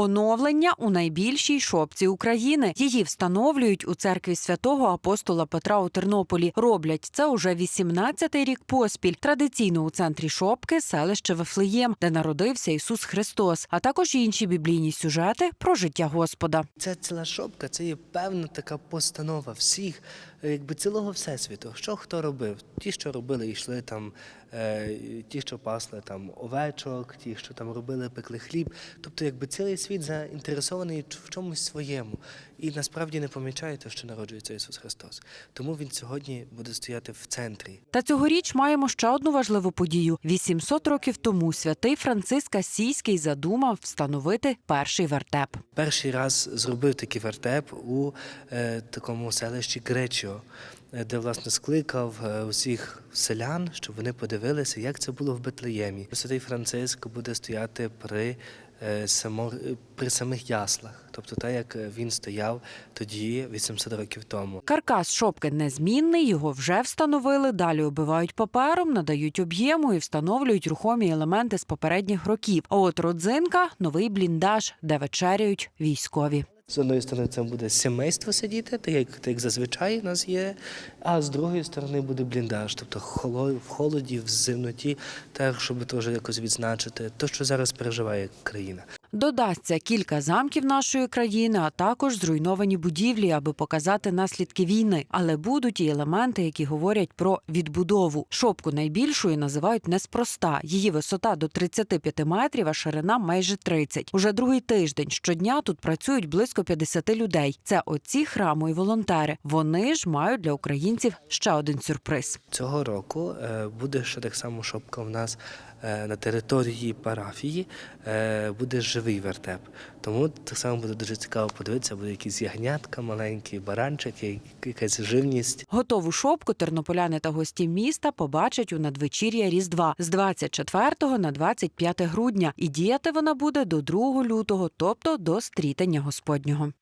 Оновлення у найбільшій шопці України. Її встановлюють у церкві святого апостола Петра у Тернополі. Роблять це уже 18-й рік поспіль. Традиційно у центрі шопки селище Вифлеєм, де народився Ісус Христос, а також інші біблійні сюжети про життя Господа. Ця ціла шопка це є певна така постанова всіх, якби цілого всесвіту. Що хто робив? Ті, що робили, йшли там, е, ті, що пасли там овечок, ті, що там робили, пекли хліб. Тобто, якби цілий світ заінтересований в чомусь своєму. І насправді не помічає те, що народжується Ісус Христос. Тому він сьогодні буде стояти в центрі. Та цьогоріч маємо ще одну важливу подію. 800 років тому святий Франциск Асійський задумав встановити перший вертеп. Перший раз зробив такий вертеп у е, такому селищі Гречіо, е, де власне скликав е, усіх селян, щоб вони подивилися, як це було в Бетлеємі. Святий Франциск буде стояти при, само, е, при самих яслах, тобто те, як е, він стояв тоді, 800 років тому. Каркас шопки незмінний, його вже встановили. Далі оббивають папером, надають об'єму і встановлюють рухомі елементи з попередніх років. А от родзинка новий бліндаж, де вечеряють військові. З одної сторони, це буде сімейство сидіти, так як, так як зазвичай у нас є, а з другої сторони буде бліндаж, тобто в холоді, в зимноті, так, щоб теж якось відзначити те, що зараз переживає країна. Додасться кілька замків нашої країни, а також зруйновані будівлі, аби показати наслідки війни. Але будуть і елементи, які говорять про відбудову. Шопку найбільшою називають неспроста. Її висота до 35 метрів, а ширина майже 30. Уже другий тиждень щодня тут працюють близько 50 людей. Це отці храму і волонтери. Вони ж мають для українців ще один сюрприз. Цього року е, буде ще так само шопка в нас е, на території парафії, е, буде живий вертеп. Тому так само буде дуже цікаво подивитися, буде якісь ягнятка, маленькі баранчики, якась живність. Готову шопку тернополяни та гості міста побачать у надвечір'я Різдва з 24 на 25 грудня. І діяти вона буде до 2 лютого, тобто до стрітання Господнього.